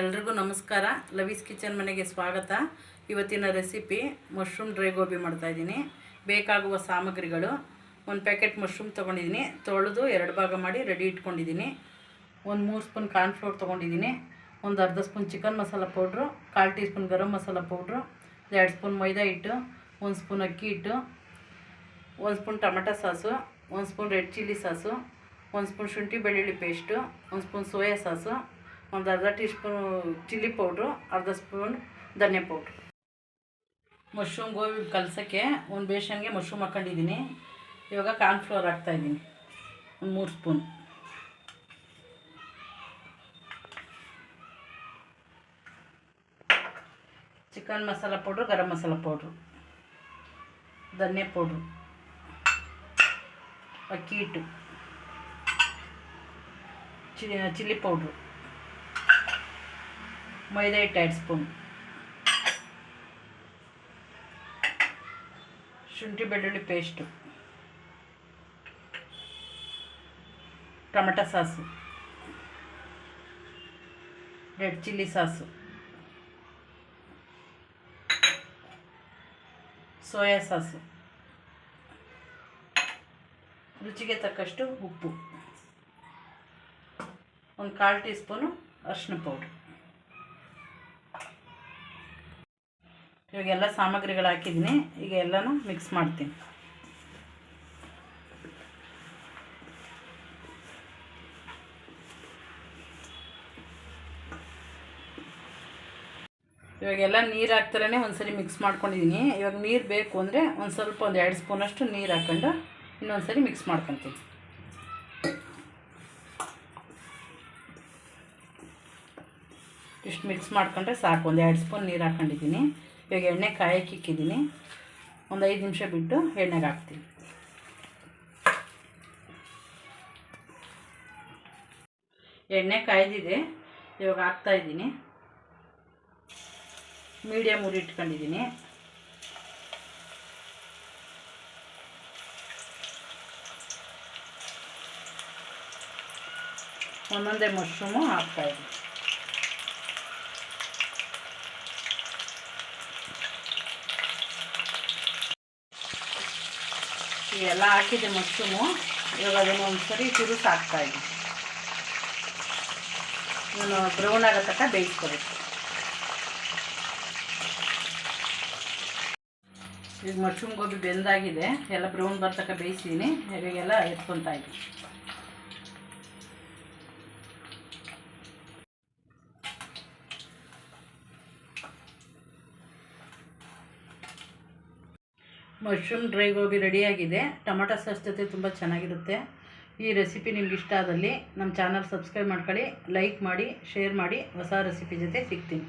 ಎಲ್ರಿಗೂ ನಮಸ್ಕಾರ. ಲವೀಸ್ ಕಿಚನ್ ಮನೆಗೆ ಸ್ವಾಗತ. ಇವತ್ತಿನ ರೆಸಿಪಿ ಮಶ್ರೂಮ್ ಡ್ರೈ ಗೋಬಿ ಮಾಡ್ತಾಯಿದ್ದೀನಿ ಬೇಕಾಗುವ ಸಾಮಗ್ರಿಗಳು. ಒಂದು ಪ್ಯಾಕೆಟ್ ಮಶ್ರೂಮ್ ತೊಗೊಂಡಿದ್ದೀನಿ. ತೊಳೆದು ಎರಡು ಭಾಗ ಮಾಡಿ ರೆಡಿ ಇಟ್ಕೊಂಡಿದ್ದೀನಿ. ಒಂದು ಮೂರು ಸ್ಪೂನ್ ಕಾರ್ನ್ಫ್ಲೋರ್ ತೊಗೊಂಡಿದ್ದೀನಿ. ಒಂದು ಅರ್ಧ ಸ್ಪೂನ್ ಚಿಕನ್ ಮಸಾಲ ಪೌಡ್ರು, ಕಾಲು teaspoon garam masala powder, ಎರಡು ಸ್ಪೂನ್ ಮೈದಾ ಹಿಟ್ಟು, ಒಂದು ಸ್ಪೂನ್ ಅಕ್ಕಿ ಹಿಟ್ಟು, ಒಂದು ಸ್ಪೂನ್ ಟೊಮೆಟೊ ಸಾಸು, ಒಂದು ಸ್ಪೂನ್ ರೆಡ್ ಚಿಲ್ಲಿ ಸಾಸು, ಒಂದು ಸ್ಪೂನ್ ಶುಂಠಿ ಬೆಳ್ಳುಳ್ಳಿ ಪೇಸ್ಟು, ಒಂದು ಸ್ಪೂನ್ ಸೋಯಾ ಸಾಸು ಒಂದು ಅರ್ಧ ಟೀ ಸ್ಪೂನು ಚಿಲ್ಲಿ ಪೌಡ್ರು, ಅರ್ಧ ಸ್ಪೂನ್ ಧನಿಯಾ ಪೌಡ್ರು. ಮಶ್ರೂಮ್ ಗೋಬಿ ಕಲಸೋಕ್ಕೆ ಒಂದು ಬೇಷನ್ಗೆ ಮಶ್ರೂಮ್ ಹಾಕ್ಕೊಂಡಿದ್ದೀನಿ. ಇವಾಗ ಕಾರ್ನ್ಫ್ಲೋರ್ ಹಾಕ್ತಾಯಿದ್ದೀನಿ. ಒಂದು ಮೂರು spoon. Chicken masala powder, garam masala powder. ಧನಿಯಾ ಪೌಡ್ರು. ಅಕ್ಕಿ ಹಿಟ್ಟು. Chilli powder. ಮೈದಾ ಹಿಟ್ಟು ಎರಡು ಸ್ಪೂನ್ ಶುಂಠಿ ಬೆಳ್ಳುಳ್ಳಿ paste tomato sauce red chilli sauce soya sauce ರುಚಿಗೆ ತಕ್ಕಷ್ಟು ಉಪ್ಪು ಒಂದು ಕಾಲು ಟೀ ಸ್ಪೂನು ಅರಿಶಿನ ಪೌಡ್ರ್ ಇವಾಗೆಲ್ಲ ಸಾಮಗ್ರಿಗಳು ಹಾಕಿದ್ದೀನಿ. ಈಗ ಎಲ್ಲನೂ ಮಿಕ್ಸ್ ಮಾಡ್ತೀನಿ. ಇವಾಗೆಲ್ಲ ನೀರು ಹಾಕ್ತಾರೇ ಒಂದ್ಸರಿ ಮಿಕ್ಸ್ ಮಾಡ್ಕೊಂಡಿದ್ದೀನಿ ಇವಾಗ ನೀರು ಬೇಕು ಅಂದರೆ ಒಂದು ಸ್ವಲ್ಪ ಒಂದು ಎರಡು ಸ್ಪೂನಷ್ಟು ನೀರು ಹಾಕ್ಕೊಂಡು ಇನ್ನೊಂದು ಸರಿ ಮಿಕ್ಸ್ ಮಾಡ್ಕೊತೀನಿ. ಇಷ್ಟು ಮಿಕ್ಸ್ ಮಾಡ್ಕೊಂಡ್ರೆ ಸಾಕು. ಒಂದು ಎರಡು ಸ್ಪೂನ್ ನೀರು ಹಾಕ್ಕೊಂಡಿದ್ದೀನಿ ಇವಾಗ ಎಣ್ಣೆ ಕಾಯಕ್ಕೆ ಇಕ್ಕಿದ್ದೀನಿ. ಒಂದು ಐದು ನಿಮಿಷ ಬಿಟ್ಟು ಎಣ್ಣೆಗೆ ಹಾಕ್ತೀನಿ. ಎಣ್ಣೆ ಕಾಯ್ದಿದೆ. ಇವಾಗ ಹಾಕ್ತಾಯಿದ್ದೀನಿ ಮೀಡಿಯಮ್ ಉರಿ ಇಟ್ಕೊಂಡಿದ್ದೀನಿ. ಒಂದೊಂದೇ ಮಶ್ರೂಮು ಹಾಕ್ತಾಯಿದ್ದೀನಿ ಎಲ್ಲ ಹಾಕಿದೆ ಮಶ್ರೂಮು ಇವಾಗ ಅದನ್ನು ಒಂದು ಸರಿ ತಿರುಸ್ ಹಾಕ್ತಾಯಿದ್ದೀನಿ ನಾನು ಬ್ರೌನ್ ಆಗೋ ತನಕ ಬೇಯಿಸ್ಕೋಬೇಕು. ಈಗ ಮಶ್ರೂಮ್ ಗೋಬಿ ಬೆಂದಾಗಿದೆ. ಎಲ್ಲ ಬ್ರೌನ್ ಬರ್ತಕ್ಕ ಬೇಯಿಸ್ತೀನಿ. ಇವಾಗೆಲ್ಲ ಎತ್ಕೊತಾ ಇದ್ದೀನಿ ಮಶ್ರೂಮ್ ಡ್ರೈ ಗೋಬಿ ರೆಡಿಯಾಗಿದೆ. ಟೊಮೊಟೊ ಸಾಸ್ ಜೊತೆ ತುಂಬ ಚೆನ್ನಾಗಿರುತ್ತೆ. ಈ ರೆಸಿಪಿ ನಿಮ್ಗೆ ಇಷ್ಟ ಆದಲ್ಲಿ ನಮ್ಮ ಚಾನಲ್ ಸಬ್ಸ್ಕ್ರೈಬ್ ಮಾಡ್ಕೊಳ್ಳಿ, ಲೈಕ್ ಮಾಡಿ, ಶೇರ್ ಮಾಡಿ. ಹೊಸ ರೆಸಿಪಿ ಜೊತೆ ಸಿಗ್ತೀನಿ.